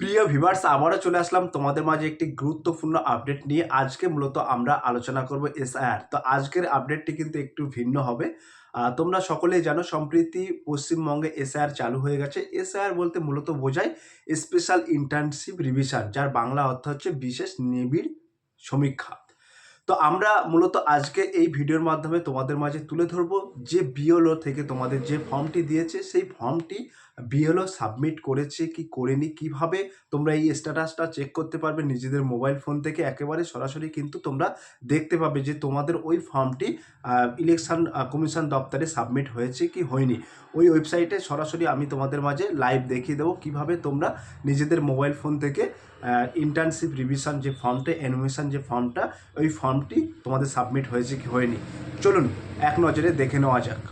প্রিয় ভিভার্স আবারও চলে আসলাম তোমাদের মাঝে একটি গুরুত্বপূর্ণ আপডেট নিয়ে। আজকে মূলত আমরা আলোচনা করব এসআইআর। তো আজকের আপডেটটি কিন্তু একটু ভিন্ন হবে। তোমরা সকলেই জানো, সম্প্রতি পশ্চিমবঙ্গে এসআইআর চালু হয়ে গেছে। এসআইআর বলতে মূলত বোঝায় স্পেশাল ইন্টার্নশিপ রিভিশন যার বাংলা অর্থ হচ্ছে বিশেষ নিবিড় সমীক্ষা। তো আমরা মূলত আজকে এই ভিডিওর মাধ্যমে তোমাদের মাঝে তুলে ধরবো যে বিএলও থেকে তোমাদের যে ফর্মটি দিয়েছে, সেই ফর্মটি বিএলও সাবমিট করেছে কি করেনি, কীভাবে তোমরা এই স্ট্যাটাসটা চেক করতে পারবে নিজেদের মোবাইল ফোন থেকে, একেবারে সরাসরি কিন্তু তোমরা দেখতে পাবে যে তোমাদের ওই ফর্মটি ইলেকশন কমিশন দপ্তরে সাবমিট হয়েছে কি হয়নি। ওই ওয়েবসাইটে সরাসরি আমি তোমাদের মাঝে লাইভ দেখিয়ে দেবো কীভাবে তোমরা নিজেদের মোবাইল ফোন থেকে ইন্টার্নশিপ রিভিশন যে ফর্মটা অ্যানিমেশন যে ফর্মটা ওই ফর্মটি তোমাদের সাবমিট হয়েছে কি হয়নি। চলুন, এক নজরে দেখে নেওয়া যাক।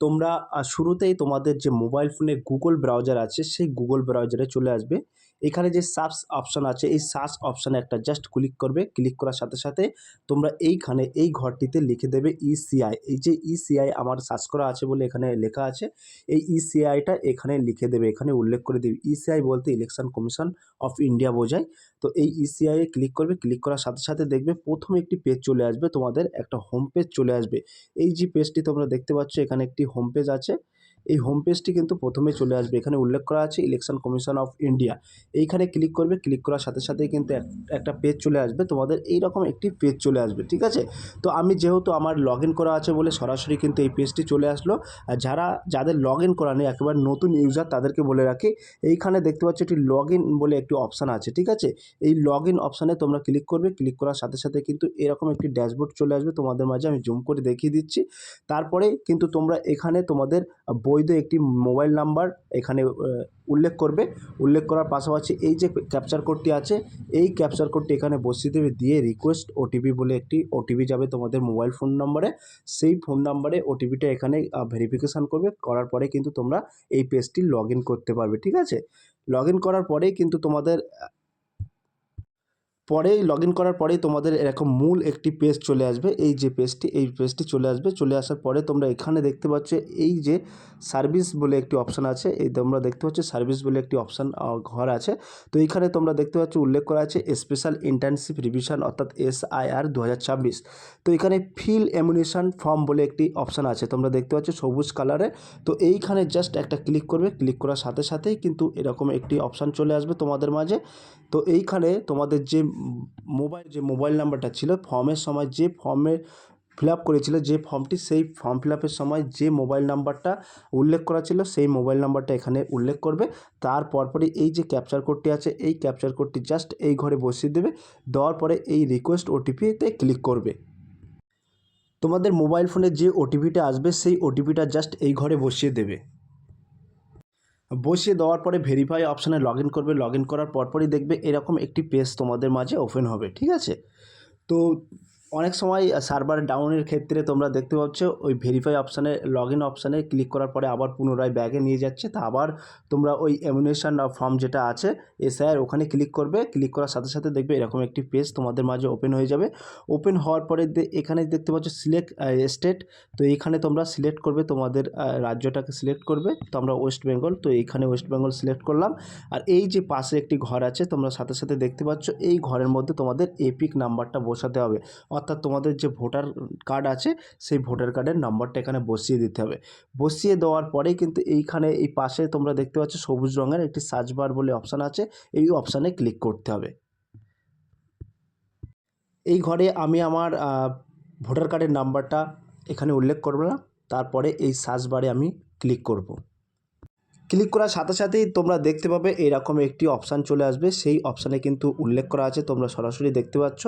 তোমরা শুরুতেই তোমাদের যে মোবাইল ফোনে গুগল ব্রাউজার আছে সেই গুগল ব্রাউজারে চলে আসবে। এখানে যে সার্চ অপশান আছে, এই সার্চ অপশানে একটা জাস্ট ক্লিক করবে। ক্লিক করার সাথে সাথে তোমরা এইখানে এই ঘরটিতে লিখে দেবে ইসিআই এই যে ইসিআই আমার সার্চ করা আছে বলে এখানে লেখা আছে, এই ইসিআইটা এখানে লিখে দেবে। এখানে উল্লেখ করে দেবে। ইসিআই বলতে ইলেকশন কমিশন অফ ইন্ডিয়া বোঝায়। তো এই ইসিআই এ ক্লিক করবে। ক্লিক করার সাথে সাথে দেখবে প্রথমে একটি পেজ চলে আসবে। তোমাদের একটা হোম পেজ চলে আসবে। এই যে পেজটি তোমরা দেখতে পাচ্ছ, এখানে একটি হোম পেজ আছে। এই হোম পেজটি কিন্তু প্রথমে চলে আসবে। এখানে উল্লেখ করা আছে ইলেকশন কমিশন অফ ইন্ডিয়া এইখানে ক্লিক করবে ক্লিক করার সাথে সাথেই কিন্তু এক- একটা পেজ চলে আসবে। তোমাদের এইরকম একটি পেজ চলে আসবে, ঠিক আছে? তো আমি যেহেতু আমার লগ ইন করা আছে বলে সরাসরি কিন্তু এই পেজটি চলে আসলো, আর যারা, যাদের লগ ইন করা নেই, একেবারে নতুন ইউজার তাদেরকে বলে রাখি, এইখানে দেখতে পাচ্ছ একটি লগ ইন বলে একটি অপশান আছে, ঠিক আছে? এই লগ ইন অপশানে তোমরা ক্লিক করবে ক্লিক করার সাথে সাথে কিন্তু এরকম একটি ড্যাশবোর্ড চলে আসবে। তোমাদের মাঝে আমি জুম করে দেখিয়ে দিচ্ছি। তারপরে কিন্তু তোমরা এখানে তোমাদের বৈধ একটি মোবাইল নাম্বার এখানে উল্লেখ করবে। উল্লেখ করার পাশাপাশি এই যে ক্যাপচার কোডটি আছে, এই ক্যাপচার কোডটি এখানে বসিয়ে দেবে দিয়ে রিকোয়েস্ট ওটিপি বলে একটি ওটিপি যাবে তোমাদের মোবাইল ফোন নম্বরে। সেই ফোন নাম্বারে ওটিপিটা এখানে ভেরিফিকেশান করবে। করার পরে কিন্তু তোমরা এই পেজটি লগ করতে পারবে, ঠিক আছে? লগ করার পরেই কিন্তু তোমাদের পরেই লগ ইন করার পরেই তোমাদের এরকম মূল একটি পেজ চলে আসবে। এই যে পেজটি এই পেজটি চলে আসবে। চলে আসার পরে তোমরা এখানে দেখতে পাচ্ছ এই যে সার্ভিস বলে একটি অপশান আছে। এই তোমরা দেখতে পাচ্ছ সার্ভিস বলে একটি অপশান ঘর আছে। তো এইখানে তোমরা দেখতে পাচ্ছ উল্লেখ করা আছে স্পেশাল ইন্টার্নশিপ রিভিশন অর্থাৎ এস আই আর দু হাজার ছাব্বিশ। তো এখানে ফিল এমুনেশন ফর্ম বলে একটি অপশান আছে। তোমরা দেখতে পাচ্ছ সবুজ কালারে তো এইখানে জাস্ট একটা ক্লিক করবে। ক্লিক করার সাথে সাথেই কিন্তু এরকম একটি অপশান চলে আসবে তোমাদের মাঝে। তো এইখানে তোমাদের যে মোবাইল, যে মোবাইল নাম্বারটা ছিল, ফর্মের সময় যে ফর্মে ফিল আপ করেছিল, যে ফর্মটি সেই ফর্ম ফিল আপের সময় যে মোবাইল নাম্বারটা উল্লেখ করা ছিল, সেই মোবাইল নাম্বারটা এখানে উল্লেখ করবে। তার পরপরই এই যে ক্যাপচার কোডটি আছে, এই ক্যাপচার কোডটি জাস্ট এই ঘরে বসিয়ে দেবে। দেওয়ার পরে এই রিকোয়েস্ট ওটিপিতে ক্লিক করবে। তোমাদের মোবাইল ফোনে যে ওটিপিটা আসবে, সেই ওটিপিটা জাস্ট এই ঘরে বসিয়ে দেবে। বসিয়ে দেওয়ার পরে ভেরিফাই অপশানে লগ ইন করবে। লগ ইন করার পরপরই দেখবে এরকম একটি পেজ তোমাদের মাঝে ওপেন হবে, ঠিক আছে? তো অনেক সময় সার্ভার ডাউনের ক্ষেত্রে তোমরা দেখতে পাচ্ছ, ওই ভেরিফাই অপশানে লগ ইন অপশানে ক্লিক করার পরে আবার পুনরায় ব্যাগে নিয়ে যাচ্ছে। তা আবার তোমরা ওই এমুনেশন ফর্ম যেটা আছে এসআইআর ওখানে ক্লিক করবে। ক্লিক করার সাথে সাথে দেখবে এরকম একটি পেজ তোমাদের মাঝে ওপেন হয়ে যাবে। ওপেন হওয়ার পরে এখানে দেখতে পাচ্ছ সিলেক্ট স্টেট তো এইখানে তোমরা সিলেক্ট করবে তোমাদের রাজ্যটাকে সিলেক্ট করবে। তো আমরা ওয়েস্ট বেঙ্গল তো এইখানে ওয়েস্ট বেঙ্গল সিলেক্ট করলাম। আর এই যে পাশে একটি ঘর আছে, তোমরা সাথে সাথে দেখতে পাচ্ছ, এই ঘরের মধ্যে তোমাদের এপিক নাম্বারটা বসাতে হবে। অর্থাৎ তোমাদের যে ভোটার কার্ড আছে, সেই ভোটার কার্ডের নাম্বারটা এখানে বসিয়ে দিতে হবে। বসিয়ে দেওয়ার পরে কিন্তু এইখানে এই পাশে তোমরা দেখতে পাচ্ছ সবুজ রঙের একটি সার্চ বার বলে অপশান আছে। এই অপশানে ক্লিক করতে হবে। এই ঘরে আমি আমার ভোটার কার্ডের নাম্বারটা এখানে উল্লেখ করলাম তারপরে এই সার্চ বারে আমি ক্লিক করব। ক্লিক করার সাথে সাথেই তোমরা দেখতে পাবে এরকম একটি অপশান চলে আসবে। সেই অপশানে কিন্তু উল্লেখ করা আছে, তোমরা সরাসরি দেখতে পাচ্ছ।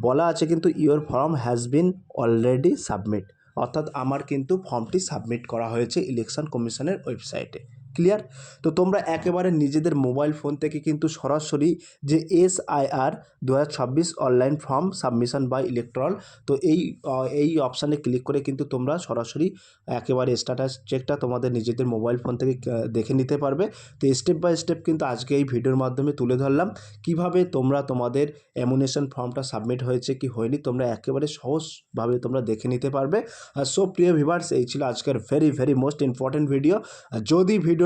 বলা আছে কিন্তু your form has been already submit. অর্থাৎ আমার কিন্তু ফর্মটি সাবমিট করা হয়েছে ইলেকশন কমিশনের ওয়েবসাইটে। ক্লিয়ার তো তোমরা একেবারে নিজেদের মোবাইল ফোন থেকে কিন্তু সরাসরি যে এস আই আর দু online form submission by electoral তো এই এই অপশানে ক্লিক করে কিন্তু তোমরা সরাসরি একেবারে স্ট্যাটাস চেকটা তোমাদের নিজেদের মোবাইল ফোন থেকে দেখে নিতে পারবে। তো স্টেপ বাই স্টেপ কিন্তু আজকে এই ভিডিওর মাধ্যমে তুলে ধরলাম কীভাবে তোমরা তোমাদের অ্যামুনেশন ফর্মটা সাবমিট হয়েছে কি হয়নি তোমরা একেবারে সহজভাবে তোমরা দেখে নিতে পারবে। আর সো প্রিয় ভিভার্স এই ছিল আজকের very very most important video যদি ভিডিও